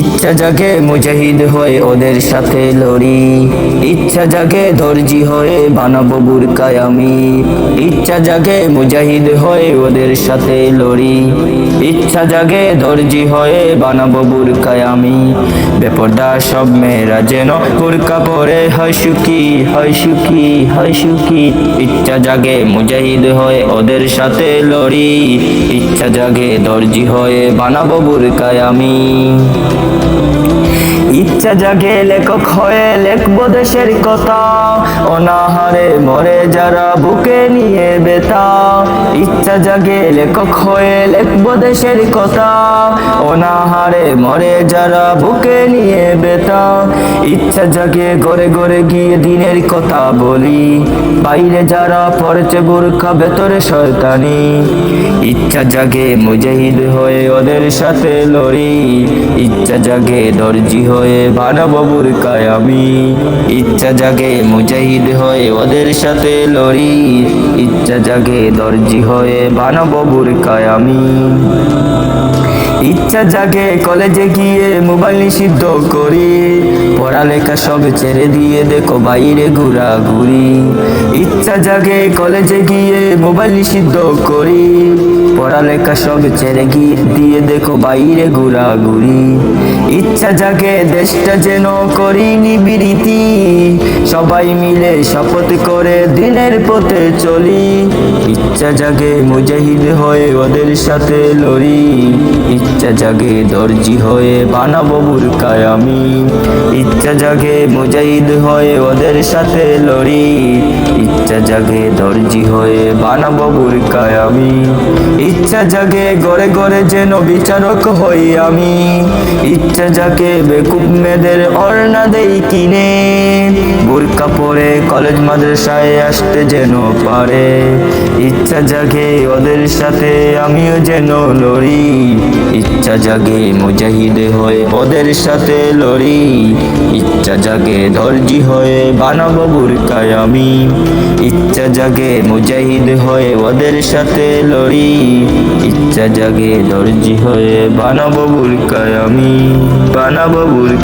ইচ্ছা জাগে মুজাহিদ হয়ে ওদের সাথে লড়ি। ইচ্ছা জাগে দর্জি হয়ে বানাবো বুরকায় আমি। ইচ্ছা জাগে মুজাহিদ হয়ে ওদের সাথে লড়ি। ইচ্ছা জাগে দর্জি হয়ে বানাবো বুরকায় আমি। বেপরদা সব মেয়েরা যেন বুরকা পরে, হয় সুখী হয় সুখী হয় সুখী। ইচ্ছা জাগে মুজাহিদ হয়ে ওদের সাথে লড়ি। ইচ্ছা জাগে দর্জি হয়ে বানাবো বুরকায় আমি। ইচ্ছা জাগে লেখক হয়ে লেখব দেশের কথা। অনাহারে মরে যারা বুকে নিয়ে বেতা ইচ্ছা জাগে, লেখক হয়ে লেখব দেশের কথা। অনাহারে মরে যারা বুকে নিয়ে বেতা ইচ্ছা জাগে গড়ে গড়ে গিয়ে দিনের কথা বলি। বাইরে যারা পড়েছে বোরখা, ভেতরে শয়তানি। ইচ্ছা জাগে মুজাহিদ হয়ে ওদের সাথে লড়ি। ইচ্ছা জাগে দর্জি হয়ে বানাবো বুরকায় আমি। ইচ্ছা জাগে মুজাহিদ হয়ে ওদের সাথে লড়ি। ইচ্ছা জাগে দর্জি হয়ে বানাবো বুরকায় আমি। ইচ্ছা জাগে কলেজে গিয়ে মোবাইল নিষিদ্ধ করি। পড়ালেখা সব ছেড়ে দিয়ে দেখো বাইরে ঘুরাঘুরি। ইচ্ছা জাগে কলেজে গিয়ে মোবাইল নিষিদ্ধ করি। পড়ালেখা সব ছেড়ে গিয়ে দিয়ে দেখো বাইরে ঘুরাঘুরি। ইচ্ছা জাগে দেশটা যেন করিনি বিরীতি সবাই মিলে শপথ করে দিনের পথে চলি। ইচ্ছা জাগে মুজাহিদ হয়ে ওদের সাথে লড়ি। ইচ্ছা জাগে দর্জি হয়ে বানাবো বুরকায় আমি। ইচ্ছা জাগে মুজাহিদ হয়ে ওদের সাথে লড়ি। ইচ্ছা জাগে দর্জি হয়ে বানাবো বুরকায় আমি। ইচ্ছা জাগে, গড়ে গড়ে যেন বিচারক হই আমি। ইচ্ছা জাগে, বেকুব মেয়েদের অর্ণা দেই কিনে। বোরকা পরে কলেজ মাদ্রাসায় আসতে যেন পারে। ইচ্ছা জাগে ওদের সাথে আমিও যেন লড়ি। ইচ্ছা জাগে মুজাহিদ হয়ে ওদের সাথে লড়ি। জাগে দর্জি হয়ে বানাবো বুরকায় আমি। ইচ্ছা জাগে মুজাহিদ হয়ে ওদের সাথে লড়ি। ইচ্ছা জাগে দর্জি হয়ে বানাবো বুরকায় আমি। বানাবো বুরকা